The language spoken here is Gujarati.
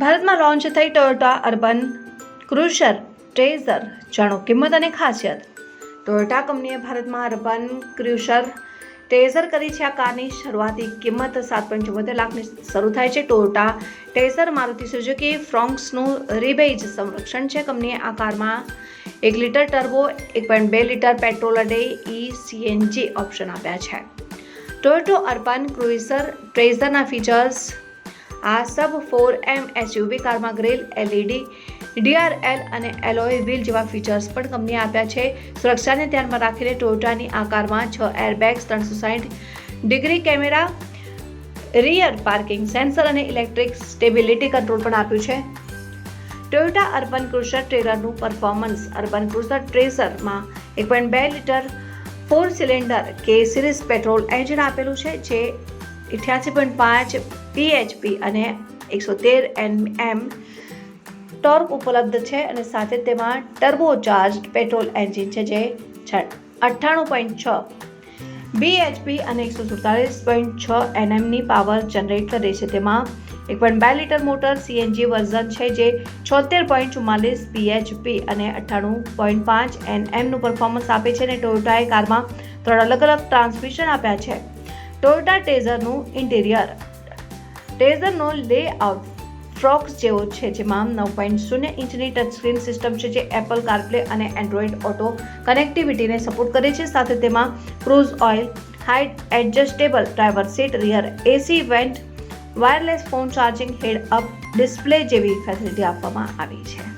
ભારતમાં લોન્ચ થઈ ટોયોટા અર્બન ક્રુઝર ટ્રેઝર જાણો કિંમત અને ખાસિયત. ટોયોટા કંપનીએ ભારતમાં અર્બન ક્રુઝર ટ્રેઝર કરી છે આ કારની શરૂઆતી કિંમત સાત પોઈન્ટ ચુમ્મોતેર લાખની શરૂ થાય છે. ટોયોટા ટ્રેઝર મારુતિ સુઝુકી ફ્રોન્ક્સનું રિબેજ સંરક્ષણ છે. કંપનીએ આ કારમાં એક લીટર ટર્બો એક પોઈન્ટ બે લીટર પેટ્રોલ અડે ઈ સીએનજી ઓપ્શન આપ્યા છે. ટોયોટો અર્બન ક્રુઇઝર ટ્રેઝરના ફીચર્સ આ સબ ફોર એમ એસયુવી કારમાં ગ્રીલ એલઈડી ડીઆરએલ અને એલોય વ્હીલ જેવા ફીચર્સ પણ કંપનીએ આપ્યા છે. સુરક્ષાને ધ્યાનમાં રાખીને ટોયોટાની આ કારમાં છ એરબેગ્સ ત્રણસો સાઠ degree camera rear parking sensor અને ઇલેક્ટ્રિક સ્ટેબિલિટી કંટ્રોલ પણ આપ્યું છે. ટોયોટા અર્બન ક્રુઝર ટ્રેલરનું પરફોર્મન્સ અર્બન ક્રુઝર ટ્રેસરમાં એક પોઈન્ટ બે litre four cylinder K series petrol engine આપેલું છે, જે અઠ્યાસી પોઈન્ટ પાંચ પીએચપી અને એકસો તેર એમ ટોર્ક ઉપલબ્ધ છે અને સાથે તેમાં ટર્બો ચાર્જ પેટ્રોલ એન્જિન છે જે અઠ્ઠાણું પોઈન્ટ છ બીએચપી અને એકસો સુડતાલીસ પોઈન્ટ છ એનએમની પાવર જનરેટ કરે છે. તેમાં એક પોઈન્ટ બે લીટર મોટર સીએનજી વર્ઝન છે જે છોતેર પોઈન્ટ ચુમ્માલીસ પીએચપી અને અઠ્ઠાણું પોઈન્ટ પાંચ એનએમનું પરફોર્મન્સ આપે છે અને ટોયોટાએ કારમાં ત્રણ અલગ અલગ ટ્રાન્સમિશન આપ્યા છે. ટોયોટા ટેઝરનું ઇન્ટિરિયર ટેઝરનો લેઆઉટ ફ્રોક્સ જેવો છે, જેમાં નવ પોઈન્ટ શૂન્ય ઇંચની ટચસ્ક્રીન સિસ્ટમ છે, જે એપલ કારપ્લે અને એન્ડ્રોઇડ ઓટો કનેક્ટિવિટીને સપોર્ટ કરે છે. સાથે તેમાં cruise oil height adjustable driver seat rear AC vent wireless phone charging head up display જેવી ફેસિલિટી આપવામાં આવી છે.